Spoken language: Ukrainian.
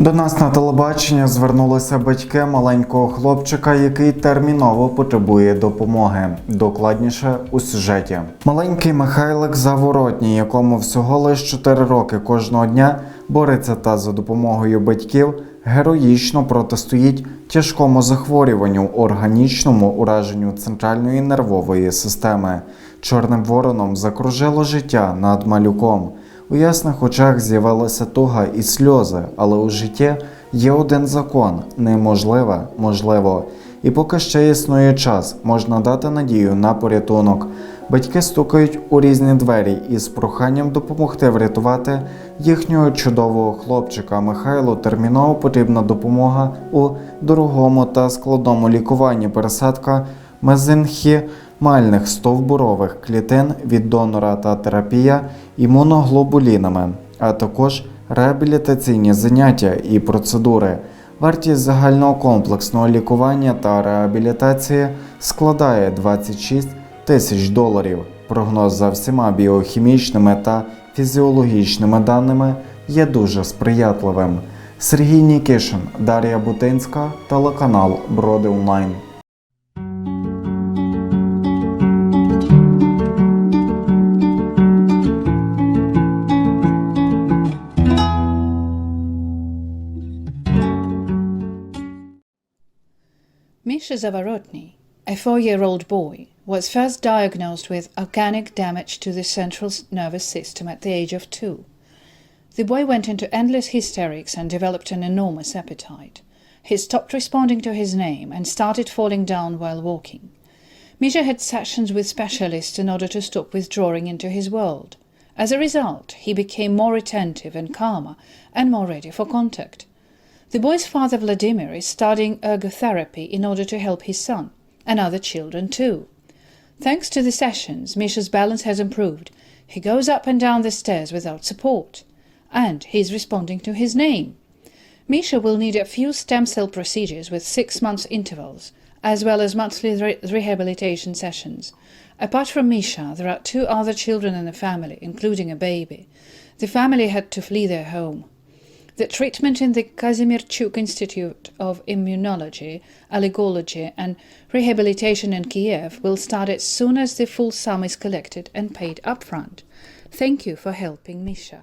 До нас на телебачення звернулися батьки маленького хлопчика, який терміново потребує допомоги. Докладніше у сюжеті. Маленький Михайлик Заворотній, якому всього лише 4 роки кожного дня бореться та за допомогою батьків героїчно протистоїть тяжкому захворюванню, органічному ураженню центральної нервової системи. Чорним вороном закружило життя над малюком. У ясних очах з'явилася туга і сльози, але у житті є один закон неможливе, можливо. І поки ще існує час, можна дати надію на порятунок. Батьки стукають у різні двері із проханням допомогти врятувати їхнього чудового хлопчика. Михайлу терміново потрібна допомога у дорогому та складному лікуванні пересадка мезенхімальних стовбурових клітин від донора та терапія імуноглобулінами, а також реабілітаційні заняття і процедури. Вартість загального комплексного лікування та реабілітації складає 26 тисяч доларів. Прогноз за всіма біохімічними та фізіологічними даними є дуже сприятливим. Сергій Нікішин, Дар'я Бутинська, телеканал Броди Онлайн. Misha Zavarotny, a four year old boy, was first diagnosed with organic damage to the central nervous system at the age of two. The boy went into endless hysterics and developed an enormous appetite. He stopped responding to his name and started falling down while walking. Misha had sessions with specialists in order to stop withdrawing into his world. As a result, he became more attentive and calmer and more ready for contact. The boy's father, Vladimir, is studying ergotherapy in order to help his son and other children too. Thanks to the sessions, Misha's balance has improved. He goes up and down the stairs without support. And he's responding to his name. Misha will need a few stem cell procedures with six months intervals, as well as monthly re- rehabilitation sessions. Apart from Misha, there are two other children in the family, including a baby. The family had to flee their home. The treatment in the Kazimierczuk Institute of Immunology, Allergology and Rehabilitation in Kiev will start as soon as the full sum is collected and paid upfront. Thank you for helping Misha.